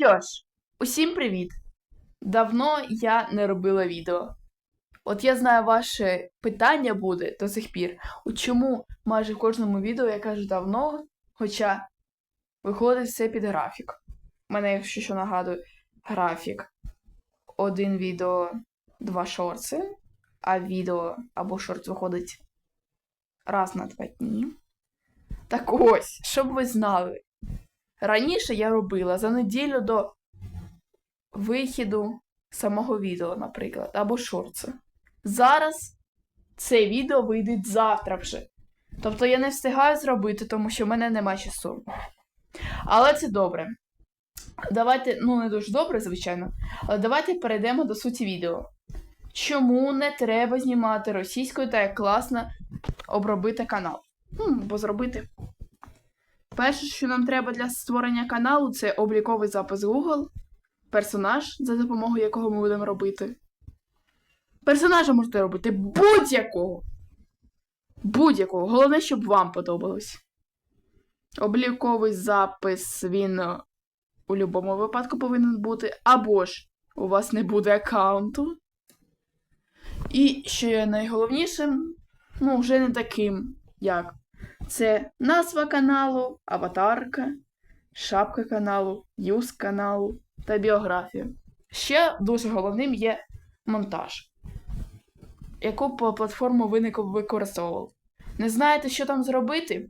Що ж, усім привіт! Давно я не робила відео. От я знаю, ваше питання буде до сих пір. У чому майже в кожному відео я кажу давно, хоча виходить все під графік. У мене, якщо що нагадую, графік. Один відео, два шорти, а відео або шорт виходить раз на два дні. Так ось, щоб ви знали. Раніше я робила за неділю до вихіду самого відео, наприклад, або шорти. Зараз це відео вийде завтра вже. Тобто я не встигаю зробити, тому що в мене нема часу. Але це добре. Давайте, ну не дуже добре, звичайно, але давайте перейдемо до суті відео. Чому не треба знімати російською та як класно обробити канал? Ну, бо зробити. Перше, що нам треба для створення каналу, це обліковий запис Google, персонаж, за допомогою якого ми будемо робити. Персонажа можете робити будь-якого. Будь-якого. Головне, щоб вам подобалось. Обліковий запис він е, у будь-якому випадку повинен бути. Або ж у вас не буде аккаунту. І що є найголовнішим, ну, вже не таким, як це назва каналу, аватарка, шапка каналу, юз каналу та біографія. Ще дуже головним є монтаж. Яку платформу ви використовували. Не знаєте, що там зробити?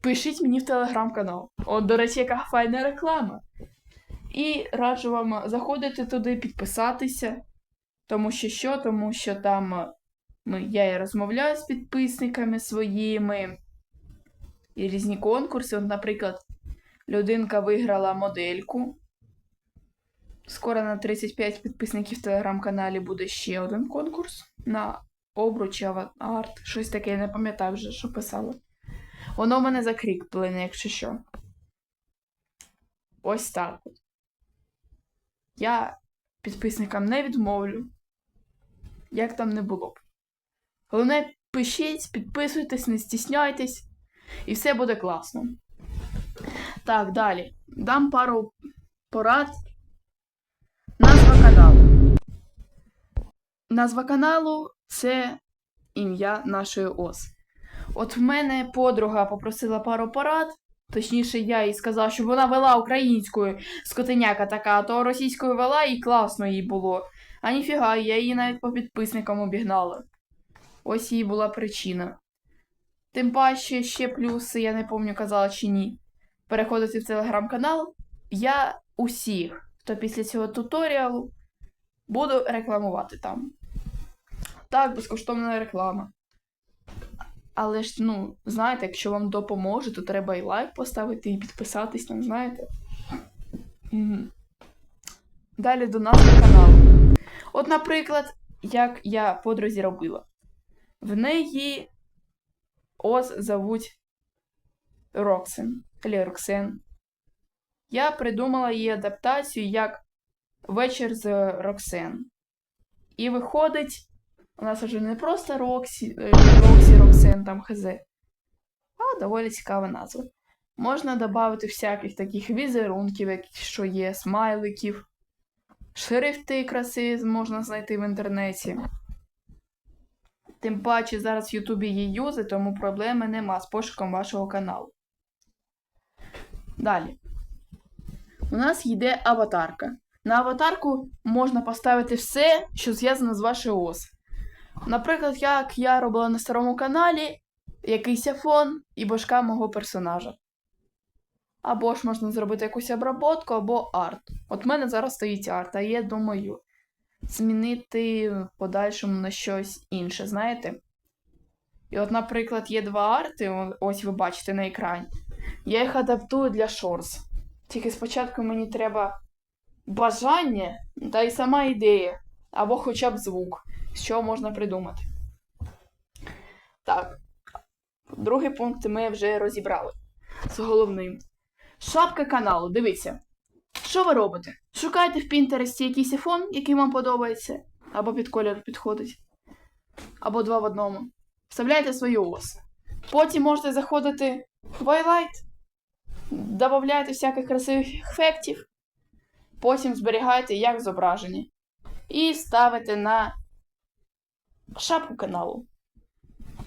Пишіть мені в телеграм-канал. От, до речі, яка файна реклама. І раджу вам заходити туди, підписатися. Тому що що? Тому що там я і розмовляю з підписниками своїми. І різні конкурси. От, наприклад, людинка виграла модельку. Скоро на 35 підписників в телеграм-каналі буде ще один конкурс на обруч арт. Щось таке, я не пам'ятаю вже, що писала. Воно в мене закріплене, якщо що. Ось так. Я підписникам не відмовлю. Як там не було б. Головне, пишіть, підписуйтесь, не стісняйтесь, і все буде класно. Так, далі. Дам пару порад. Назва каналу. Назва каналу це ім'я нашої ос. От в мене подруга попросила пару порад. Точніше, я їй сказав, щоб вона вела українською скотиняка така, а то російською вела і класно їй було. А ніфіга, я її навіть по підписникам обігнала. Ось її була причина. Тим паче ще плюси, я не пам'ятаю, казала чи ні. Переходити в телеграм-канал. Я усіх, хто після цього туторіалу, буду рекламувати там. Так, безкоштовна реклама. Але ж, ну, знаєте, якщо вам допоможе, то треба і лайк поставити, і підписатись там, знаєте. Мгм. Далі до назви каналу. От, наприклад, як я подрузі робила. В неї ос зовуть Роксен. Роксен. Я придумала її адаптацію як Вечір з Роксен. І виходить, у нас вже не просто Роксі, е, Роксі Роксен там хз, а доволі цікава назва. Можна додати всяких таких візерунків, якщо є, смайликів, шрифти краси можна знайти в інтернеті. Тим паче зараз в Ютубі є юзи, тому проблеми нема з пошуком вашого каналу. Далі. У нас йде аватарка. На аватарку можна поставити все, що зв'язано з вашою ос. Наприклад, як я робила на старому каналі, якийсь фон і башка мого персонажа. Або ж можна зробити якусь обработку, або арт. От в мене зараз стоїть арт, а я думаю змінити в подальшому на щось інше, знаєте? І от, наприклад, є два арти, ось ви бачите на екрані. Я їх адаптую для шорс. Тільки спочатку мені треба бажання та й сама ідея, або хоча б звук, чого можна придумати. Так. Другий пункт ми вже розібрали з головним. Шапка каналу, дивіться. Що ви робите? Шукайте в Пінтересті якийсь фон, який вам подобається, або під колір підходить, або два в одному. Вставляйте свою ос. Потім можете заходити в Highlight, додавайте всяких красивих ефектів, потім зберігаєте як зображення. І ставите на шапку каналу.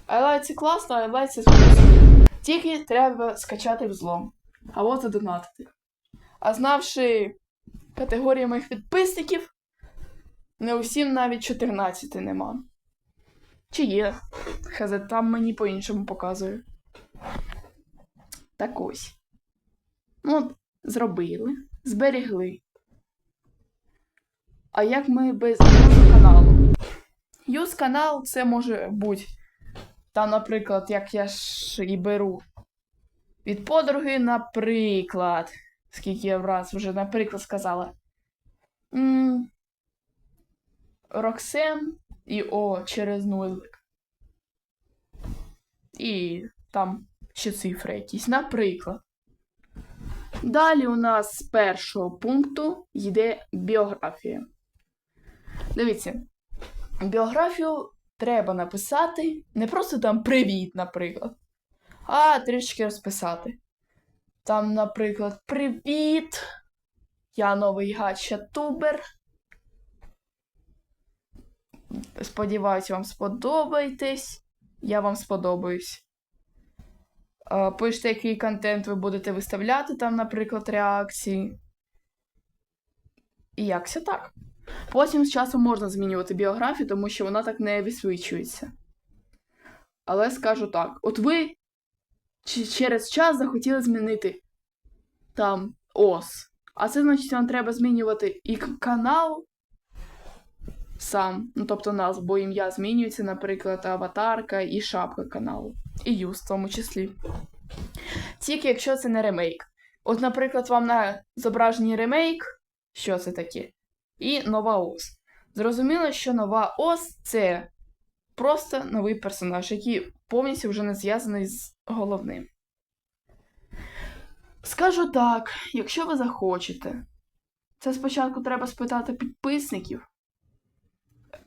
Але це класно, але це спосіб. Тільки треба скачати взлом або задонатити. А знавши категорії моїх підписників, не усім навіть 14 нема. Чи є? Хз, там мені по-іншому показує. Так ось. Ну, зробили, зберегли. А як ми без каналу? Юз канал це може бути. Там, наприклад, як я ж і беру від подруги, наприклад. Скільки я раз вже, наприклад, сказала. М, Роксен і О через нулик. І там ще цифри якісь, наприклад. Далі у нас з першого пункту йде біографія. Дивіться, біографію треба написати не просто там привіт, наприклад, а трішки розписати. Там, наприклад, привіт. Я новий гача-тубер. Сподіваюсь, вам сподобаєтесь. Я вам сподобаюсь. Пишете, який контент ви будете виставляти, там, наприклад, реакції. І якся так. Потім з часом можна змінювати біографію, тому що вона так не висвічується. Але скажу так: от ви ч- через час захотіли змінити там ос. А це значить, вам треба змінювати і канал сам, ну тобто назву, бо ім'я змінюється, наприклад, аватарка і шапка каналу. І юз в тому числі. Тільки якщо це не ремейк. От, наприклад, вам на зображенні ремейк, що це таке? І нова ос. Зрозуміло, що нова ос це просто новий персонаж, який повністю вже не зв'язаний з головним. Скажу так, якщо ви захочете, це спочатку треба спитати підписників.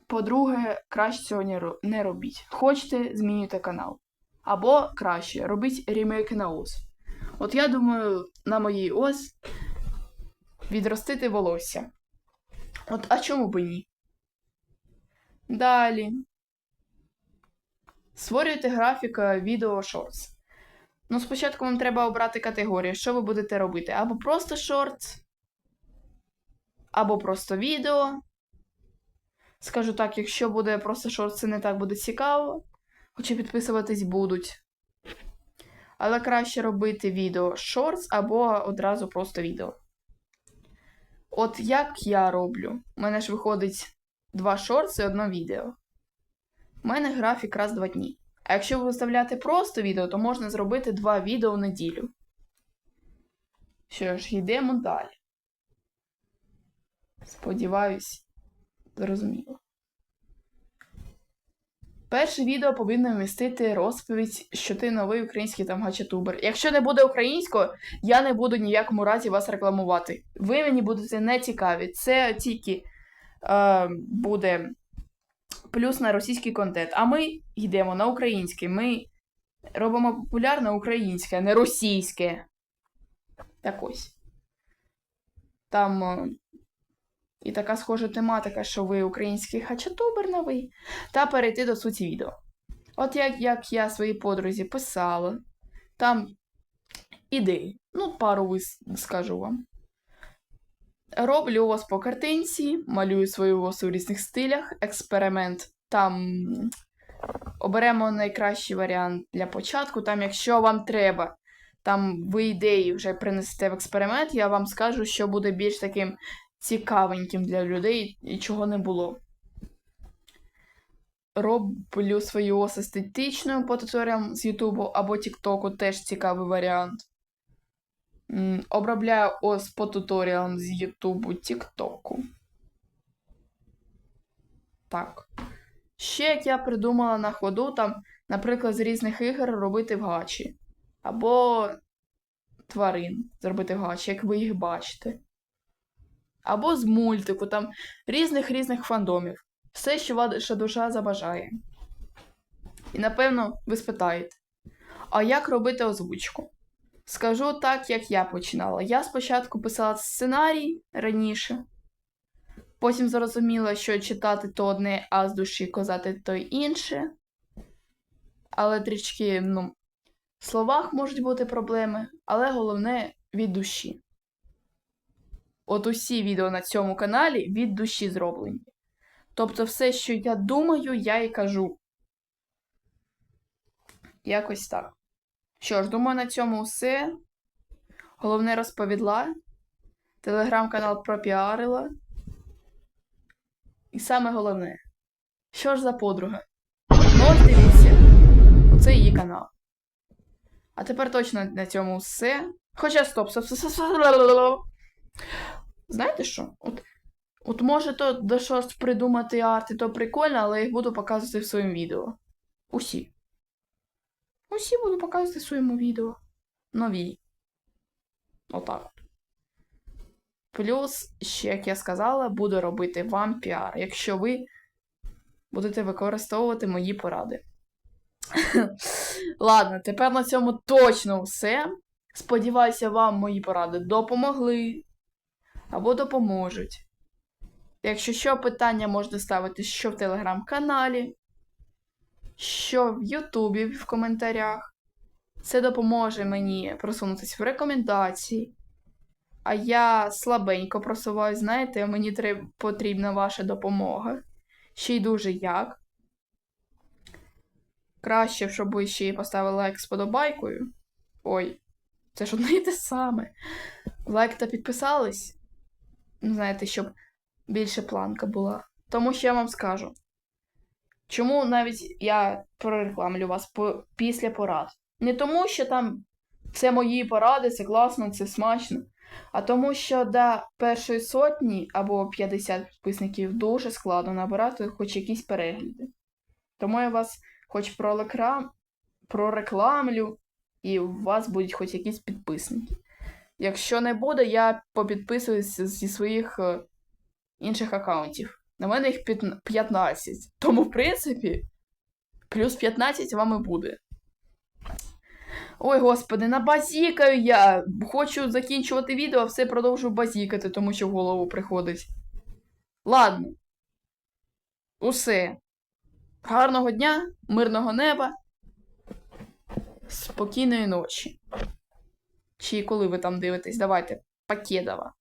По-друге, краще цього не робіть. Хочете, змінюйте канал. Або краще, робіть ремейк на ос. От я думаю, на моїй ос відростити волосся. От, а чому б ні? Далі. Створюєте графіка відео шортс. Ну, спочатку вам треба обрати категорію, що ви будете робити. Або просто шортс, або просто відео. Скажу так, якщо буде просто шортс, це не так буде цікаво. Хоча підписуватись будуть. Але краще робити відео шортс або одразу просто відео. От як я роблю? У мене ж виходить два шортс і одно відео. У мене графік раз два дні. А якщо ви виставляти просто відео, то можна зробити два відео в неділю. Що ж, йдемо далі. Сподіваюсь, зрозуміло. Перше відео повинно вмістити розповідь, що ти новий український там гачатубер. Якщо не буде українською, я не буду ніякому разі вас рекламувати. Ви мені будете не цікаві. Це тільки е, буде плюс на російський контент. А ми йдемо на український. Ми робимо популярне українське, не російське. Так ось. Там е, і така схожа тематика, що ви український хачатубер новий, та перейти до суті відео. От як, як я своїй подрузі писала, там ідеї. Ну, пару скажу вам. Роблю ос по картинці, малюю свою ос у різних стилях, експеримент. Там оберемо найкращий варіант для початку. Там, якщо вам треба, там ви ідеї вже принесете в експеримент, я вам скажу, що буде більш таким цікавеньким для людей і чого не було. Роблю свою ос естетичною по туторіалам з Ютубу або Тіктоку, теж цікавий варіант. Обробляю ос по туторіалам з Ютубу, Тіктоку. Так. Ще як я придумала на ходу, там, наприклад, з різних ігор робити в гачі. Або тварин зробити в гачі, як ви їх бачите. Або з мультику, там різних різних фандомів. Все, що ваша душа забажає. І напевно ви спитаєте: а як робити озвучку? Скажу так, як я починала. Я спочатку писала сценарій раніше, потім зрозуміла, що читати то одне, а з душі казати то інше. Але трішки, ну, в словах можуть бути проблеми, але головне від душі. От усі відео на цьому каналі від душі зроблені. Тобто, все, що я думаю, я і кажу. Якось так. Що ж, думаю, на цьому все. Головне розповідла. Телеграм-канал пропіарила. І саме головне. Що ж за подруга? Ну, ось дивіться. Оце її канал. А тепер точно на цьому все. Хоча стоп, стоп, стоп, стоп. Знаєте що? От, от може то до щось придумати арти, то прикольно, але я їх буду показувати в своєму відео. Усі. Усі буду показувати в своєму відео. Нові. Отак. Плюс, ще, як я сказала, буду робити вам піар, якщо ви будете використовувати мої поради. Ладно, тепер на цьому точно все. Сподіваюся, вам мої поради допомогли або допоможуть. Якщо що, питання можна ставити що в телеграм-каналі, що в Ютубі в коментарях. Це допоможе мені просунутися в рекомендації. А я слабенько просуваюсь, знаєте, мені треб- потрібна ваша допомога. Ще й дуже як. Краще, щоб ви ще й поставили лайк з подобайкою. Ой, це ж одне і те саме. Лайк та підписались. Ну, знаєте, щоб більше планка була. Тому що я вам скажу. Чому навіть я прорекламлю вас після порад? Не тому, що там це мої поради, це класно, це смачно. А тому, що до першої сотні або 50 підписників дуже складно набирати хоч якісь перегляди. Тому я вас хоч прореклам... прорекламлю, і у вас будуть хоч якісь підписники. Якщо не буде, я попідписуюсь зі своїх е, інших аккаунтів. На мене їх 15. Тому, в принципі, плюс 15 вам і буде. Ой, господи, набазікаю я. Хочу закінчувати відео, а все продовжу базікати, тому що в голову приходить. Ладно. Усе. Гарного дня, мирного неба. Спокійної ночі. Чи коли ви там дивитесь, давайте. Покедова.